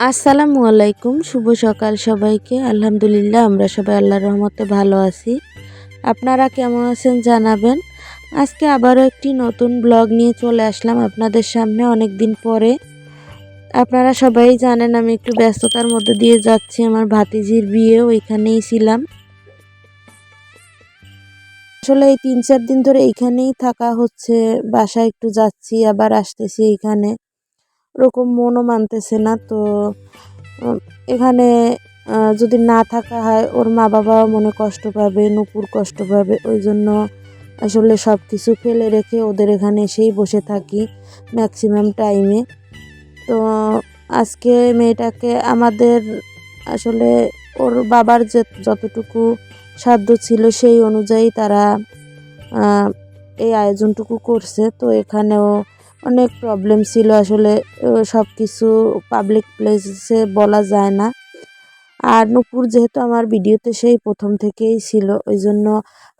আসসালামু আলাইকুম, শুভ সকাল সবাইকে। আলহামদুলিল্লাহ, আমরা সবাই আল্লাহর রহমতে ভালো আছি। আপনারা কেমন আছেন জানাবেন। আজকে আবারও একটি নতুন ব্লগ নিয়ে চলে আসলাম আপনাদের সামনে অনেক দিন পরে। আপনারা সবাই জানেন আমি একটু ব্যস্ততার মধ্যে দিয়ে যাচ্ছি, আমার ভাতিজির বিয়ে ওইখানেই ছিলাম। আসলে এই তিন চার দিন ধরে এইখানেই থাকা হচ্ছে, বাসায় একটু যাচ্ছি, আবার আসতেছি এইখানে ওরকম মনও মানতেছে না। তো এখানে যদি না থাকা হয়, ওর মা বাবাও মনে কষ্ট পাবে, নুপুর কষ্ট পাবে। ওই জন্য আসলে সব কিছু ফেলে রেখে ওদের এখানে এসেই বসে থাকি ম্যাক্সিমাম টাইমে তো, আজকে মেয়েটাকে আমাদের আসলে ওর বাবার যে, যতটুকু সাধ্য ছিল সেই অনুযায়ী তারা এই আয়োজনটুকু করছে। তো এখানেও অনেক প্রবলেম ছিল আসলে সব কিছু পাবলিক প্লেসে বলা যায় না। আর নূপুর যেহেতু আমার ভিডিওতে সেই প্রথম থেকেই ছিল ওই জন্য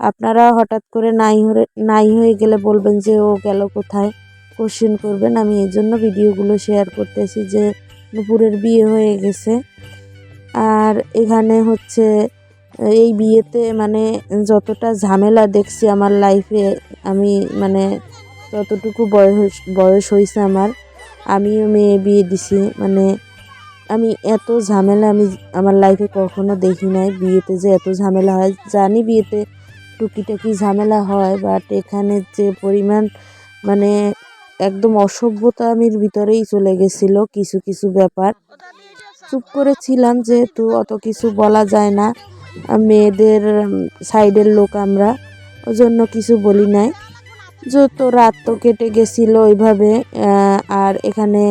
আপনারা হঠাৎ করে নাই হয়ে নাই হয়ে গেলে বলবেন যে, ও গেল কোথায়? কোশ্চেন করবেন। আমি এই জন্য ভিডিওগুলো শেয়ার করতেছি যে, নূপুরের বিয়ে হয়ে গেছে। আর এখানে হচ্ছে, এই বিয়েতে মানে যতটা ঝামেলা দেখছি আমার লাইফে আমি মানে যতটুকু বয়স বয়স হয়েছে আমার, আমিও মেয়ে বিয়ে দিছি। মানে আমি এত ঝামেলা আমি আমার লাইফে কখনো দেখি নাই। বিয়েতে যে এত ঝামেলা হয়, জানি বিয়েতে টুকিটাকি ঝামেলা হয় বাট এখানে যে পরিমাণ মানে একদম অসভ্যতামির ভিতরেই চলে গেছিল, কিছু কিছু ব্যাপার। চুপ করেছিলাম যেহেতু, অত কিছু বলা যায় না। মেয়েদের সাইডের লোক আমরা ওই জন্য কিছু বলি নাই। যত রাত তো কেটে গেছিল ওইভাবে আর এখানে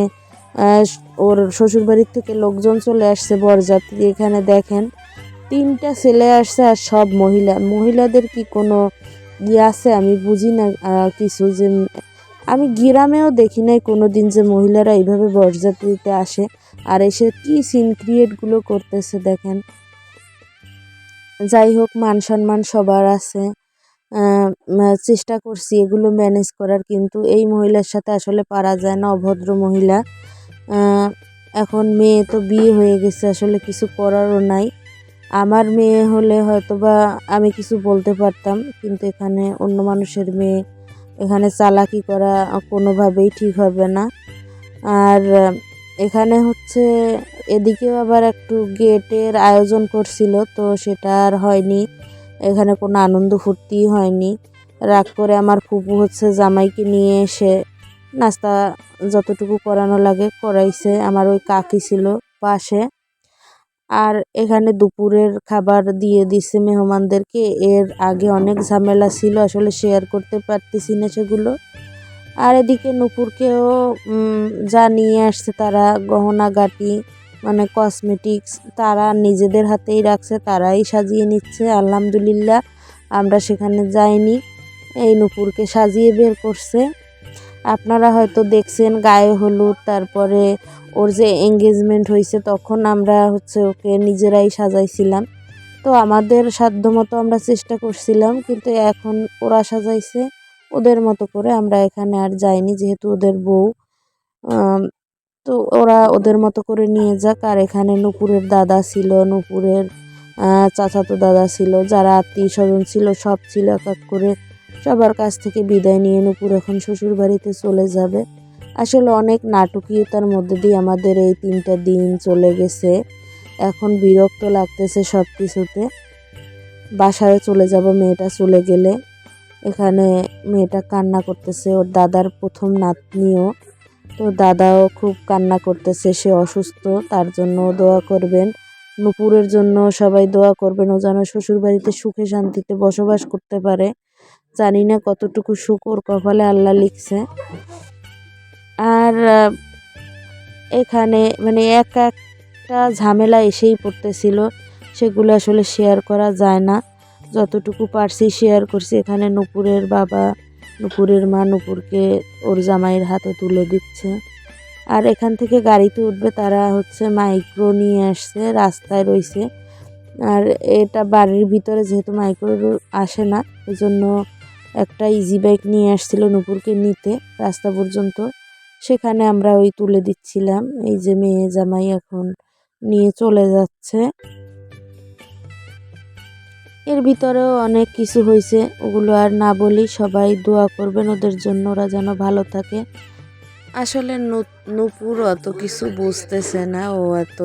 ওর শ্বশুরবাড়ির থেকে লোকজন চলে আসছে বরযাত্রী, এখানে দেখেন তিনটা ছেলে আসছে আর সব মহিলা। মহিলাদের কি কোনো ইয়ে আছে? আমি বুঝি না কিছু যে, আমি গ্রামেও দেখি নাই কোনো দিন যে মহিলারা এইভাবে বরযাত্রীতে আসে। আর এসে কি সিন ক্রিয়েটগুলো করতেছে দেখেন। যাই হোক, মান সম্মান সবার আছে। চেষ্টা করছি এগুলো ম্যানেজ করার, কিন্তু এই মহিলার সাথে আসলে পারা যায় না, অভদ্র মহিলা। এখন মেয়ে তো বিয়ে হয়ে গেছে, আসলে কিছু করারও নাই। আমার মেয়ে হলে হয়তো বা আমি কিছু বলতে পারতাম, কিন্তু এখানে অন্য মানুষের মেয়ে, এখানে চালাকি করা কোনোভাবেই ঠিক হবে না। আর এখানে হচ্ছে, এদিকেও আবার একটু গেটের আয়োজন করছিল, তো সেটা আর হয়নি। এখানে কোনো আনন্দ ফুর্তি হয়নি। রাগ করে আমার ফুপু হচ্ছে জামাইকে নিয়ে এসে নাস্তা যতটুকু করানো লাগে করাইছে, আমার ওই কাকি ছিল পাশে। আর এখানে দুপুরের খাবার দিয়ে দিছে মেহমানদেরকে, এর আগে অনেক ঝামেলা ছিল, আসলে শেয়ার করতে পারতেছি না সেগুলো। আর এদিকে নুপুরকেও যা নিয়ে আসছে তারা গহনা গাটি মানে কসমেটিক্স তারা নিজেদের হাতেই রাখছে, তারাই সাজিয়ে নিচ্ছে। আলহামদুলিল্লাহ, আমরা সেখানে যাইনি। এই নুপুরকে সাজিয়ে বের করছে। আপনারা হয়তো দেখছেন গায়ে হলুদ, তারপরে ওর যে এঙ্গেজমেন্ট হয়েছে, তখন আমরা হচ্ছে ওকে নিজেরাই সাজাইছিলাম। তো আমাদের সাধ্যমতো আমরা চেষ্টা করছিলাম, কিন্তু এখন ওরা সাজাইছে। ওদের মতো করে আমরা এখানে আর যাইনি, যেহেতু ওদের বউ। তো ওরা ওদের মতো করে নিয়ে যাক। আর এখানে নুপুরের দাদা ছিল, নুপুরের চাচাতো দাদা ছিল, যারা আত্মীয় স্বজন ছিল, সব ছিল এক এক করে। সবার কাছ থেকে বিদায় নিয়ে নুপুর এখন শ্বশুর বাড়িতে চলে যাবে। আসলে অনেক নাটকীয়তার মধ্যে দিয়ে আমাদের এই তিনটা দিন চলে গেছে। এখন বিরক্ত লাগতেছে সব কিছুতে বাসায় চলে যাব, মেয়েটা চলে গেলে। এখানে মেয়েটা কান্না করতেছে, ওর দাদার প্রথম নাতনিও। তো দাদাও খুব কান্না করতেছে, সে অসুস্থ, তার জন্য দোয়া করবেন। নুপুরের জন্য সবাই দোয়া করবেন, ও যেন শ্বশুরবাড়িতে সুখে শান্তিতে বসবাস করতে পারে। জানি না কতটুকু সুখ ওর কপালে আল্লাহ লিখছে। আর এখানে মানে এক একটা ঝামেলা এসেই পড়তেছিল, সেগুলো আসলে শেয়ার করা যায় না। যতটুকু পারছি শেয়ার করছি, এখানে নুপুরের বাবা নুপুরের মা নুপুরকে ওর জামাইয়ের হাতে তুলে দিচ্ছে। আর এখান থেকে গাড়িতে উঠবে, তারা হচ্ছে মাইক্রো নিয়ে আসছে, রাস্তায় রয়েছে আর এটা বাড়ির ভিতরে যেহেতু মাইক্রো আসে না এই জন্য একটা ইজি বাইক নিয়ে আসছিল নুপুরকে নিতে রাস্তা পর্যন্ত। সেখানে আমরা ওই তুলে দিচ্ছিলাম। এই যে মেয়ে জামাই এখন নিয়ে চলে যাচ্ছে। এর ভিতরেও অনেক কিছু হয়েছে ওগুলো আর না বলি সবাই দোয়া করবেন ওদের জন্য, ওরা যেন ভালো থাকে। আসলে নূপুর অত কিছু বুঝতেছে না, ও এত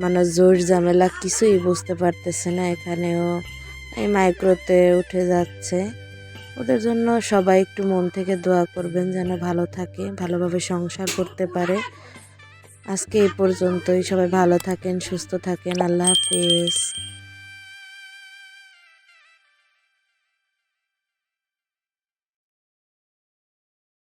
মানে জোর ঝামেলা কিছুই বুঝতে পারতেছে না এখানেও। এই মাইক্রোতে উঠে যাচ্ছে। ওদের জন্য সবাই একটু মন থেকে দোয়া করবেন যেন ভালো থাকে, ভালোভাবে সংসার করতে পারে। আজকে এই পর্যন্তই, সবাই ভালো থাকেন, সুস্থ থাকেন, আল্লাহ হাফেজ।